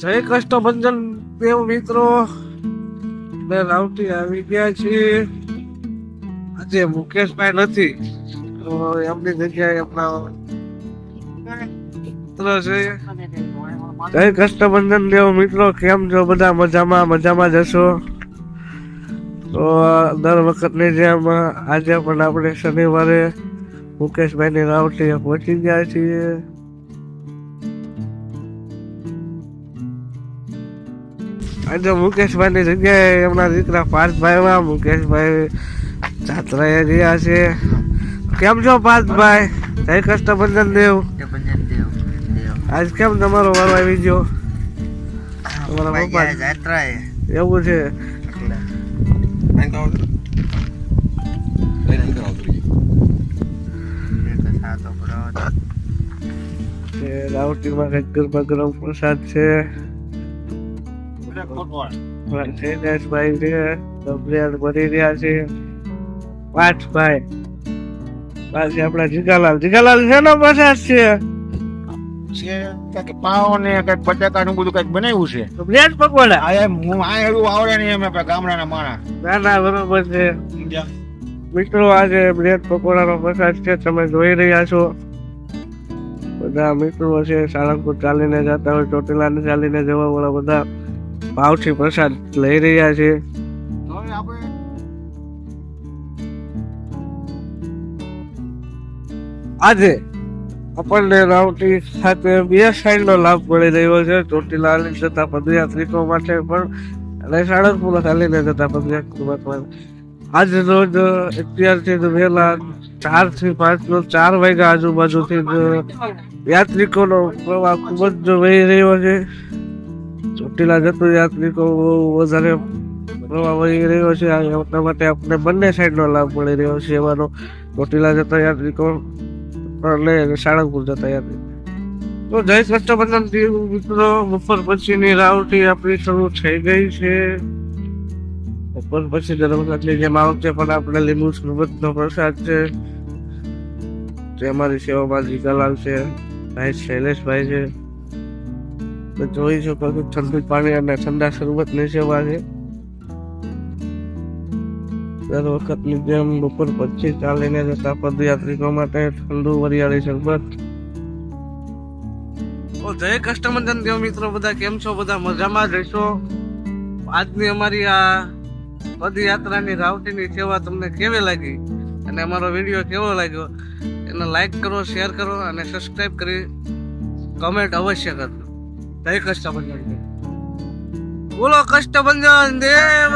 જય કષ્ટભંજન દેવ મિત્રો. બે રાવટી આવી ગયા છીએ. આજે મુકેશભાઈ નથી. તો એમની જગ્યાએ આપણા છે. જય કષ્ટભંજન દેવ મિત્રો, કેમ છો? બધા મજામાં? મજામાં જશો તો દર વખતની જેમ આજે પણ આપણે શનિવારે મુકેશભાઈની રાવટીએ પહોંચી ગયા છીએ. આજે મુકેશભાઈની જગ્યાએ એમના દીકરા પાર્થભાઈમાં મુકેશભાઈ જાત્રાએ ગયા છે. કેમ છો પાર્થભાઈ? જય કષ્ટભંજન દેવ. આજ કેમ તમારો વારો આવી ગયો? તમારા પપ્પા એવું છે? રાઉટીમાં કંઈક ગરમા ગરમ પ્રસાદ છે. શૈલેષભાઈ છે બ્રેડ ભરી રહ્યા છે. પાઠભાઈ પાછી આપણા જીગાલાલ. જીગાલાલ શેનો પ્રસાદ છે? છે પાવ ને કંઈક બટાકા નું બધું કંઈક બનાવ્યું છે. બ્રેડ પકોડા આ હું આ એવું આવડે નહીં અમે ગામડાના માણસ. ના ના બરોબર છે. મિત્રો આજે બ્રેડ પકોડાનો પ્રસાદ છે તમે જોઈ રહ્યા છો. બધા મિત્રો છે સાળંગપુર ચાલીને જતા હોય ચોટીલાને ચાલીને જવા વાળા બધા. ભાવથી પ્રસાદ લઈ રહ્યા છે. આજે આપણને રાવટી સાથે બે સાઈડ નો લાભ મળી રહ્યો છે. ચોટીલા જતા પદયાત્રિકો માટે પણ અને સાળંગપુર ચાલીને જતા પદયાત્રિકો આજ રોજ અત્યારથી જ વહેલા ચારથી પાંચ નો ચાર વાગ્યા આજુબાજુથી યાત્રિકોનો પ્રવાહ ખૂબ જ વહી રહ્યો છે. ચોટીલા જતો યાત્રિકો વધારે પ્રવાહ વહી રહ્યો છે. એટલા માટે આપણે બંને સાઈડનો લાભ મળી રહ્યો છે. એવાનો ચોટીલા જતા યાત્રિકો અને સાળંગપુર જતા યાત્રિકો તો જય કષ્ટબંધન મિત્રો, બપોર પછીની રાવટી આપણી શરૂ થઈ ગઈ છે. બપોર પછી દરવાજાની જેમ આ પણ આપણે લીંબુ શરબતનો પ્રસાદ છે, જે અમારી સેવામાં જીગાલાલ છે, ભાઈ શૈલેષભાઈ છે. તો જોઈ શકો છો ઠંડુ પાણી અને ઠંડા શરબતની સેવા છે. દર વખતની જેમ બપોર પછી ચાલીને જતા પદયાત્રિકો માટે ઠંડુ વરિયાળી શરબત. ઓ, જય કષ્ટમંજન દેવ મિત્રો, બધા કેમ છો? બધા મજામાં જ રહેશો આજની અમારી આ પદયાત્રાની રાવટીની સેવા તમને કેવી લાગી? અને અમારો વીડિયો કેવો લાગ્યો? એને લાઈક કરો, શેર કરો અને સબસ્ક્રાઇબ કરી કમેન્ટ અવશ્ય કરજો. જય કષ્ટભંજન બોલો કષ્ટભંજન દેવ